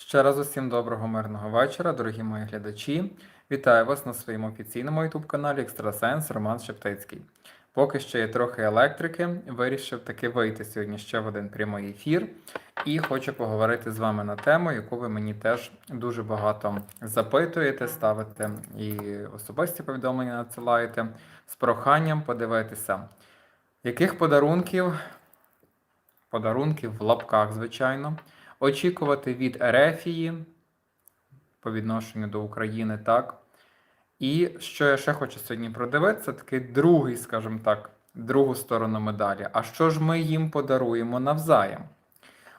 Ще раз усім доброго мирного вечора, дорогі мої глядачі. Вітаю вас на своєму офіційному youtube каналі Екстрасенс Роман Шептицький. Поки що є трохи електрики, вирішив таки вийти сьогодні ще в один прямий ефір і хочу поговорити з вами на тему, яку ви мені теж дуже багато запитуєте, ставите і особисті повідомлення надсилаєте з проханням подивитися, яких подарунків, подарунків в лапках, звичайно, очікувати від Ерефії по відношенню до України, так. І що я ще хочу сьогодні продивитися, такий другий, скажімо так, другу сторону медалі. А що ж ми їм подаруємо навзаєм?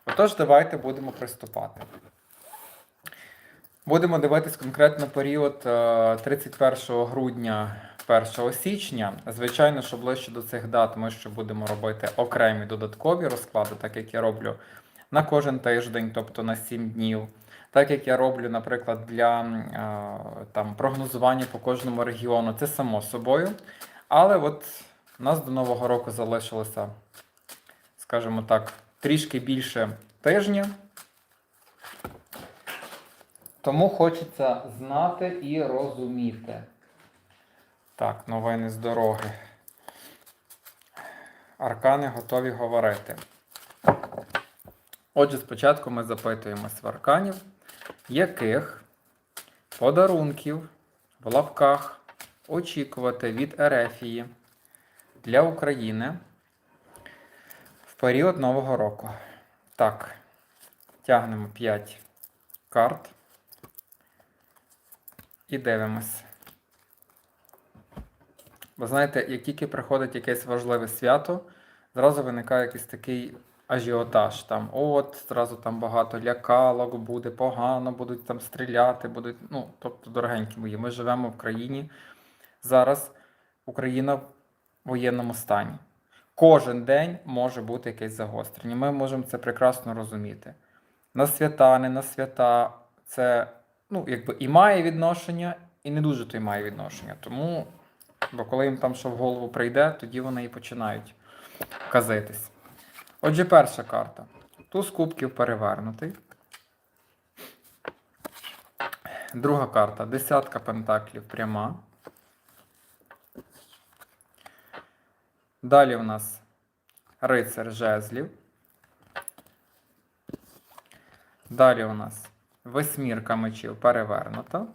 Отож, давайте будемо приступати. Будемо дивитись конкретно період е, 31 грудня 1 січня. Звичайно, що ближче до цих дат ми ще будемо робити окремі додаткові розклади, так як я роблю на кожен тиждень, тобто на 7 днів. Так як я роблю, наприклад, для там, прогнозування по кожному регіону, це само собою. Але от у нас до Нового року залишилося, скажімо так, трішки більше тижня. Тому хочеться знати і розуміти. Так, новини з дороги. Аркани готові говорити. Отже, спочатку ми запитуємо сварканів, яких подарунків в лапках очікувати від Ерефії для України в період Нового року. Так, тягнемо 5 карт і дивимось. Бо знаєте, як тільки приходить якесь важливе свято, зразу виникає якийсь такий ажіотаж. Там, от, зразу там багато лякалок, буде погано, будуть там стріляти, будуть. Ну, тобто, дорогенькі мої, ми живемо в країні. Зараз Україна в воєнному стані. Кожен день може бути якесь загострення. Ми можемо це прекрасно розуміти. На свята, не на свята, це ну, якби і має відношення, і не дуже то й має відношення. Тому, бо коли їм там що в голову прийде, тоді вони і починають казитись. Отже, перша карта. Туз кубків перевернутий. Друга карта десятка пентаклів пряма. Далі у нас рицар жезлів. Далі у нас восьмірка мечів перевернута.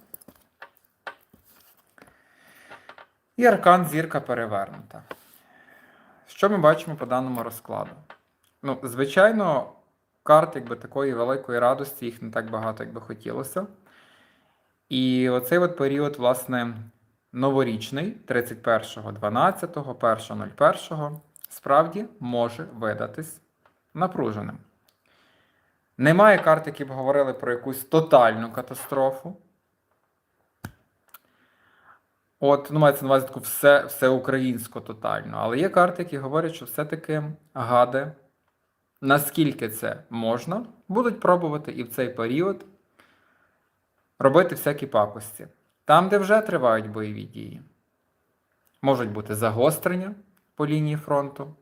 І аркан зірка перевернута. Що ми бачимо по даному розкладу? Ну, звичайно, карт якби такої великої радості, їх не так багато, як би хотілося. І оцей от період, власне, новорічний, 31.12, 1.01, справді може видатись напруженим. Немає карт, які б говорили про якусь тотальну катастрофу. От, ну, мається на увазі таку все, все українсько тотально. Але є карти, які говорять, що все-таки гади, наскільки це можна, будуть пробувати і в цей період робити всякі пакості. Там, де вже тривають бойові дії. Можуть бути загострення по лінії фронту.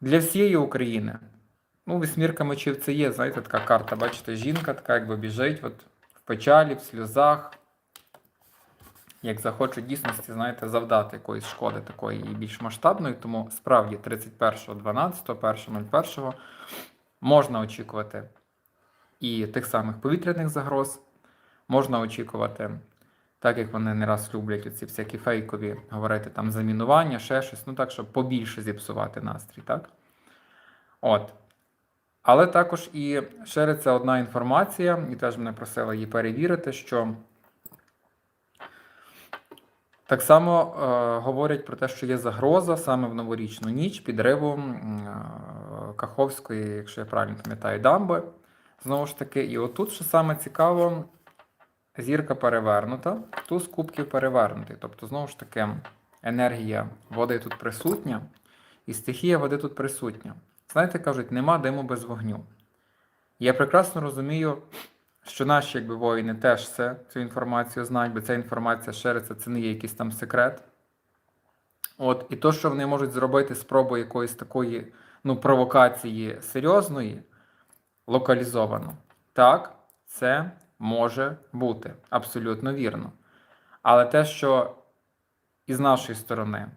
Для всієї України. Ну, вісьмірка мечів це є, знаєте, така карта, бачите, жінка така, якби біжить от, в печалі, в сльозах. Як захочуть дійсності, знаєте, завдати якоїсь шкоди такої і більш масштабної, тому справді 31.12, 1.01 можна очікувати і тих самих повітряних загроз, можна очікувати, так як вони не раз люблять ці всякі фейкові говорити там замінування, ще щось, ну так, щоб побільше зіпсувати настрій, так? От. Але також і шириться одна інформація, і теж мене просили її перевірити, що так само е, говорять про те, що є загроза саме в новорічну ніч підриву е, Каховської, якщо я правильно пам'ятаю, дамби. Знову ж таки, і отут, що саме цікаво, зірка перевернута, туз кубків перевернутий. Тобто, знову ж таки, енергія води тут присутня, і стихія води тут присутня. Знаєте, кажуть, нема диму без вогню. Я прекрасно розумію, що наші якби, воїни теж це, цю інформацію знають, бо ця інформація шириться, це не є якийсь там секрет. От, І то, що вони можуть зробити спробу якоїсь такої ну, провокації серйозної, локалізовано. Так, це може бути абсолютно вірно. Але те, що із нашої сторони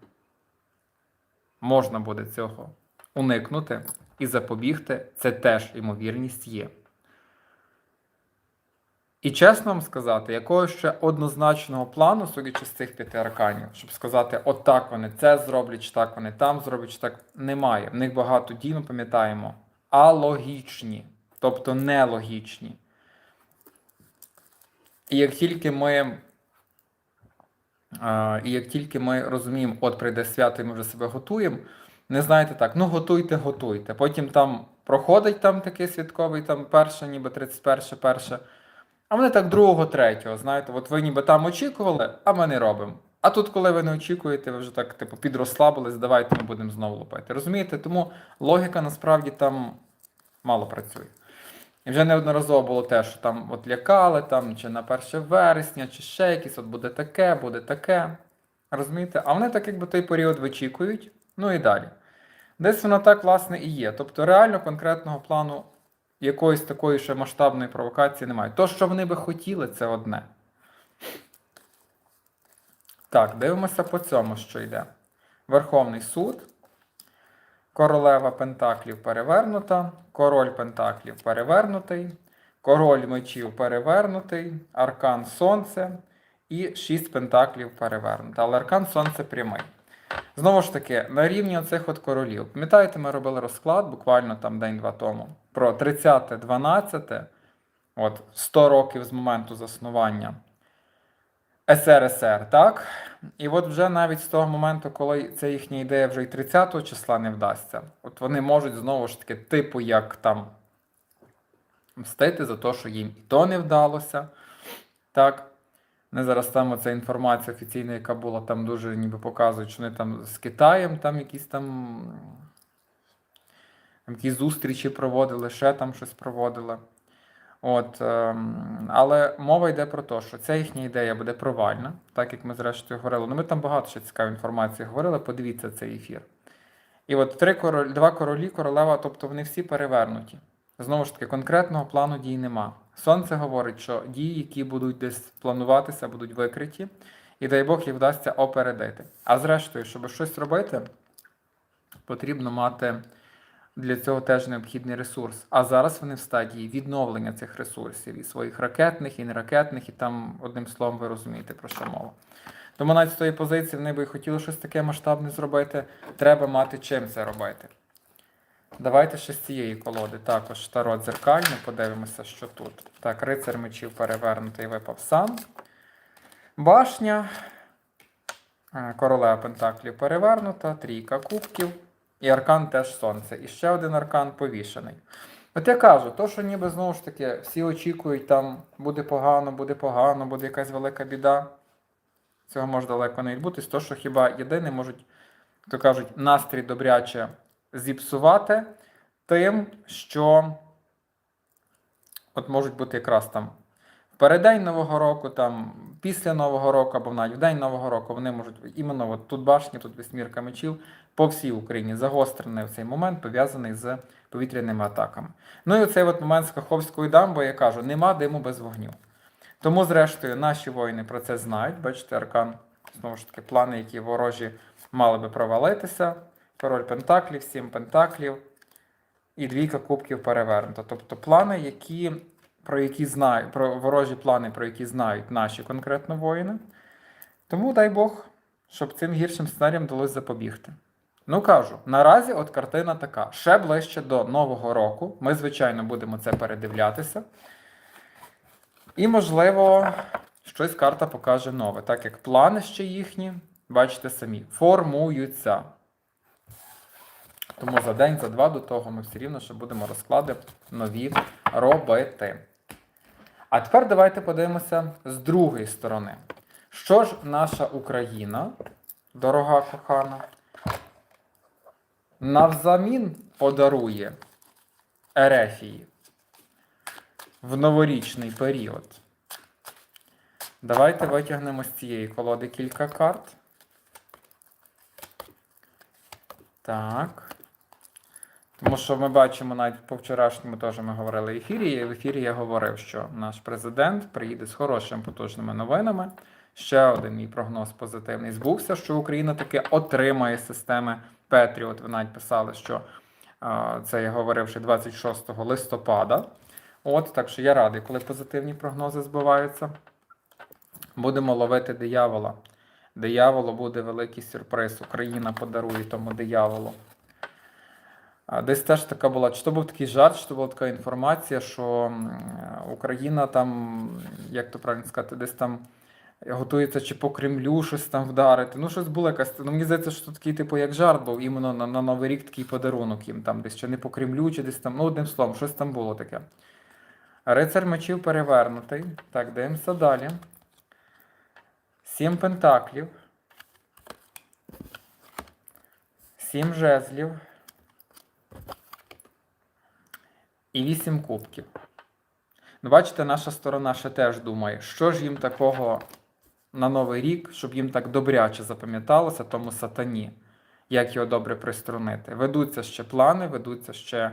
можна буде цього уникнути і запобігти, це теж ймовірність є. І чесно вам сказати, якогось ще однозначного плану, судячи з цих п'яти арканів, щоб сказати, от так вони це зроблять, чи так вони там зроблять, чи так немає. В них багато дій, ми пам'ятаємо, алогічні, тобто нелогічні. І як тільки ми. А, і як тільки ми розуміємо, от прийде свято, і ми вже себе готуємо, не знаєте так, ну готуйте, готуйте. Потім там проходить там такий святковий, там перше, ніби 31, перше. А вони так другого, третього, знаєте, от ви ніби там очікували, а ми не робимо. А тут, коли ви не очікуєте, ви вже так типу підрозслабились, давайте ми будемо знову лупити. Розумієте? Тому логіка насправді там мало працює. І вже неодноразово було те, що там от лякали, там, чи на 1 вересня, чи ще якісь, от буде таке, буде таке. Розумієте? А вони так якби той період вичікують, ну і далі. Десь воно так, власне, і є. Тобто реально конкретного плану якоїсь такої ще масштабної провокації немає. То, що вони би хотіли, це одне. Так, дивимося по цьому, що йде. Верховний суд. Королева Пентаклів перевернута, король Пентаклів перевернутий, король мечів перевернутий, аркан Сонце і шість пентаклів перевернута. Але аркан Сонце прямий. Знову ж таки, на рівні оцих от королів. Пам'ятаєте, ми робили розклад буквально там день-два тому про 30-12, от 100 років з моменту заснування СРСР, так? І от вже навіть з того моменту, коли ця їхня ідея вже і 30-го числа не вдасться, от вони можуть знову ж таки, типу, як там мстити за те, що їм і то не вдалося. Так. Не зараз там оця інформація офіційна, яка була, там дуже ніби показують, що вони там з Китаєм там якісь там якісь зустрічі проводили, ще там щось проводили. От, ем, але мова йде про те, що ця їхня ідея буде провальна, так як ми зрештою говорили. Ну, ми там багато ще цікавої інформації говорили, подивіться цей ефір. І от три король, два королі, королева, тобто вони всі перевернуті. Знову ж таки, конкретного плану дій нема. Сонце говорить, що дії, які будуть десь плануватися, будуть викриті, і дай Бог їх вдасться опередити. А зрештою, щоб щось робити, потрібно мати для цього теж необхідний ресурс. А зараз вони в стадії відновлення цих ресурсів і своїх ракетних, і неракетних, і там, одним словом, ви розумієте, про що мова. Тому навіть з тої позиції вони би хотіли щось таке масштабне зробити, треба мати чим це робити. Давайте ще з цієї колоди також таро дзеркальне, подивимося, що тут. Так, рицар мечів перевернутий випав сам. Башня. Е, Королева Пентаклів перевернута, трійка кубків. І аркан теж сонце. І ще один аркан повішений. От я кажу, то, що ніби знову ж таки всі очікують, там буде погано, буде погано, буде якась велика біда. Цього може далеко не відбутись, то, що хіба єдине можуть, то кажуть, настрій добряче зіпсувати тим, що от можуть бути якраз там в переддень Нового року, там після Нового року, або навіть в день Нового року, вони можуть іменно от тут башні, тут вісьмірка мечів по всій Україні загострений в цей момент, пов'язаний з повітряними атаками. Ну і оцей от момент з Каховською дамбою, я кажу, нема диму без вогню. Тому, зрештою, наші воїни про це знають. Бачите, аркан, знову ж таки, плани, які ворожі мали би провалитися. Король Пентаклів, сім Пентаклів і двійка кубків перевернута. Тобто плани, які, про які знають, про ворожі плани, про які знають наші конкретно воїни. Тому дай Бог, щоб цим гіршим сценаріям вдалося запобігти. Ну кажу, наразі от картина така. Ще ближче до Нового року. Ми, звичайно, будемо це передивлятися. І, можливо, щось карта покаже нове, так як плани ще їхні, бачите самі, формуються. Тому за день, за два до того ми все рівно ще будемо розклади нові робити. А тепер давайте подивимося з другої сторони. Що ж наша Україна, дорога кохана, навзамін подарує Ерефії в новорічний період? Давайте витягнемо з цієї колоди кілька карт. Так. Тому що ми бачимо навіть по вчорашньому теж ми говорили ефірі. І в ефірі я говорив, що наш президент приїде з хорошими потужними новинами. Ще один мій прогноз позитивний збувся, що Україна таки отримає системи Петріот. Ви навіть писали, що це я говорив ще 26 листопада. От, так що я радий, коли позитивні прогнози збиваються. Будемо ловити диявола. Дияволу буде великий сюрприз. Україна подарує тому дияволу. Десь теж така була, чи то був такий жарт, чи то була така інформація, що Україна там, як то правильно сказати, десь там готується чи по Кремлю щось там вдарити. Ну, щось було якась. Ну, мені здається, що такий, типу, як жарт був, іменно на, на Новий рік такий подарунок їм там, десь чи не по Кремлю, чи десь там, ну, одним словом, щось там було таке. Рицар мечів перевернутий. Так, дивимося далі. Сім пентаклів. Сім жезлів. І вісім кубків. Ну, бачите, наша сторона ще теж думає, що ж їм такого на Новий рік, щоб їм так добряче запам'яталося тому сатані, як його добре приструнити. Ведуться ще плани, ведуться ще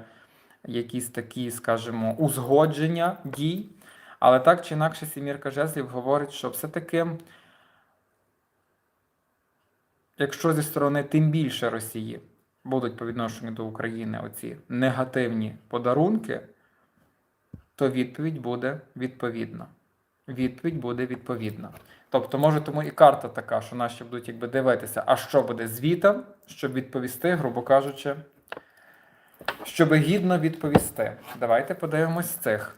якісь такі, скажімо, узгодження дій. Але так чи інакше, сімірка жезлів говорить, що все-таки, якщо зі сторони тим більше Росії будуть по відношенню до України оці негативні подарунки, то відповідь буде відповідна. Відповідь буде відповідна. Тобто, може, тому і карта така, що наші будуть якби дивитися, а що буде звітом, щоб відповісти, грубо кажучи, щоб гідно відповісти. Давайте подивимось цих.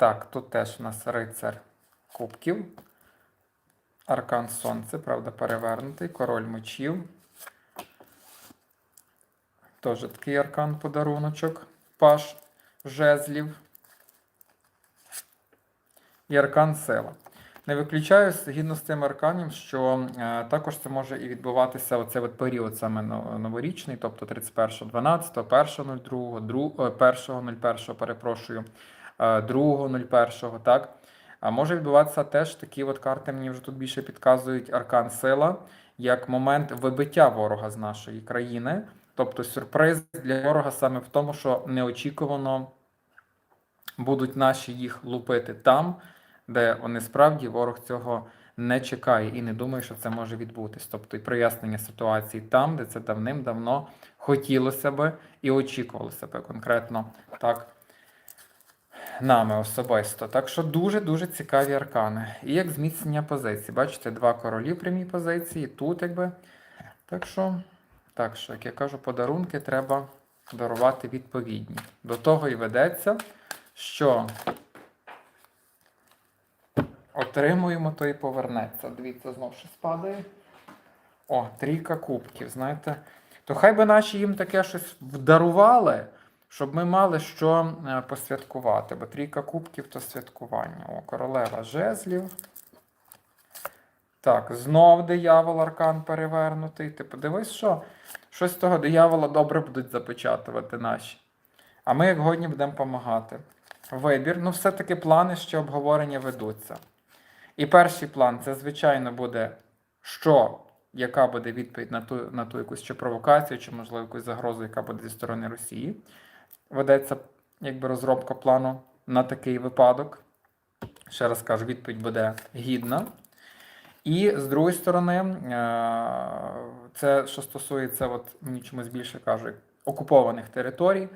Так, тут теж у нас рицар кубків. Аркан Сонце, правда, перевернутий, король мечів. Теж такий аркан подаруночок. Паш жезлів. І аркан сила. Не виключаю згідно з цим арканом, що е, також це може і відбуватися оцей от період саме новорічний, тобто 31.12, 1.02, 1.01, перепрошую, 2.01, так? А може відбуватися теж такі от карти, мені вже тут більше підказують аркан сила, як момент вибиття ворога з нашої країни. Тобто сюрприз для ворога саме в тому, що неочікувано будуть наші їх лупити там, де вони справді ворог цього не чекає і не думає, що це може відбутись. Тобто і прояснення ситуації там, де це давним-давно хотілося би і очікувалося би конкретно так нами особисто. Так що дуже-дуже цікаві аркани. І як зміцнення позицій. Бачите, два королі прямій позиції, тут якби. Так що, так що, як я кажу, подарунки треба дарувати відповідні. До того і ведеться, що отримуємо, то і повернеться. Дивіться, знов щось падає. О, трійка кубків, знаєте. То хай би наші їм таке щось вдарували, щоб ми мали що е, посвяткувати. Бо трійка кубків то святкування. О, королева жезлів. Так, знов диявол аркан перевернутий. Ти подивись, що щось того диявола добре будуть запечатувати наші. А ми, як годні, будемо допомагати. Вибір. Ну, все-таки плани ще обговорення ведуться. І перший план це, звичайно, буде, що, яка буде відповідь на ту, на ту якусь чи провокацію, чи, можливо, якусь загрозу, яка буде зі сторони Росії. Ведеться якби розробка плану на такий випадок. Ще раз кажу, відповідь буде гідна. І з другої сторони, е, це що стосується, от мені чомусь більше кажуть, окупованих територій,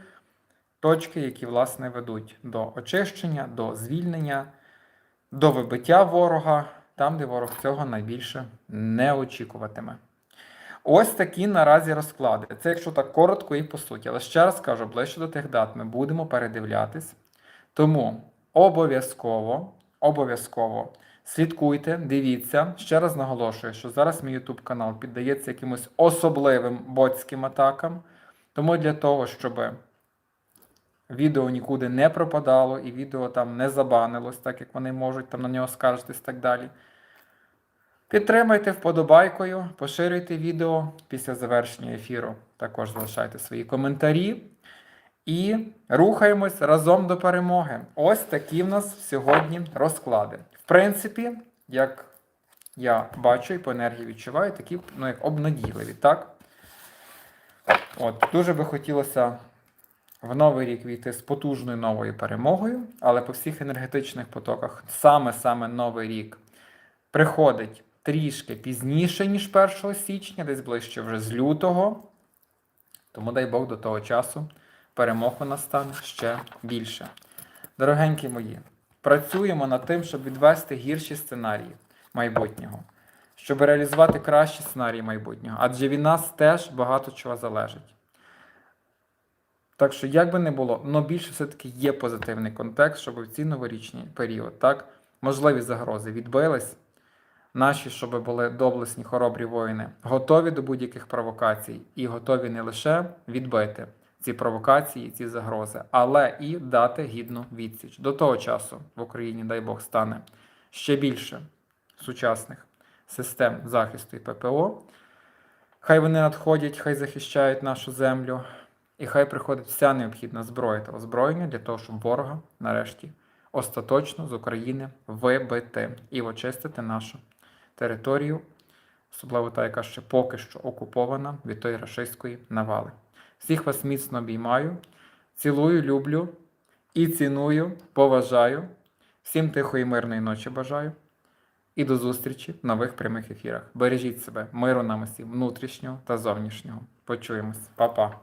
точки, які власне ведуть до очищення, до звільнення, до вибиття ворога, там, де ворог цього найбільше не очікуватиме. Ось такі наразі розклади. Це якщо так коротко і по суті. Але ще раз кажу, ближче до тих дат ми будемо передивлятись. Тому обов'язково, обов'язково слідкуйте, дивіться. Ще раз наголошую, що зараз мій YouTube канал піддається якимось особливим ботським атакам. Тому для того, щоб відео нікуди не пропадало і відео там не забанилось, так як вони можуть там на нього скаржитись і так далі. Підтримайте вподобайкою, поширюйте відео після завершення ефіру. Також залишайте свої коментарі. І рухаємось разом до перемоги. Ось такі в нас сьогодні розклади. В принципі, як я бачу і по енергії відчуваю, такі ну, як обнадійливі, так? От, дуже би хотілося в новий рік війти з потужною новою перемогою, але по всіх енергетичних потоках саме-саме новий рік приходить трішки пізніше, ніж 1 січня, десь ближче вже з лютого. Тому дай Бог до того часу перемог у нас стане ще більше. Дорогенькі мої, працюємо над тим, щоб відвести гірші сценарії майбутнього, щоб реалізувати кращі сценарії майбутнього, адже від нас теж багато чого залежить. Так що, як би не було, але більше все-таки є позитивний контекст, щоб в цей новорічний період, так, можливі загрози відбились. Наші, щоб були доблесні, хоробрі воїни, готові до будь-яких провокацій і готові не лише відбити ці провокації, ці загрози, але і дати гідну відсіч. До того часу в Україні, дай Бог, стане ще більше сучасних систем захисту і ППО. Хай вони надходять, хай захищають нашу землю, і хай приходить вся необхідна зброя та озброєння для того, щоб ворога нарешті остаточно з України вибити і очистити нашу територію, особливо та, яка ще поки що окупована від тої рашистської навали. Всіх вас міцно обіймаю, цілую, люблю і ціную, поважаю. Всім тихої мирної ночі бажаю. І до зустрічі в нових прямих ефірах. Бережіть себе, миру нам усім внутрішнього та зовнішнього. Почуємось, Па-па.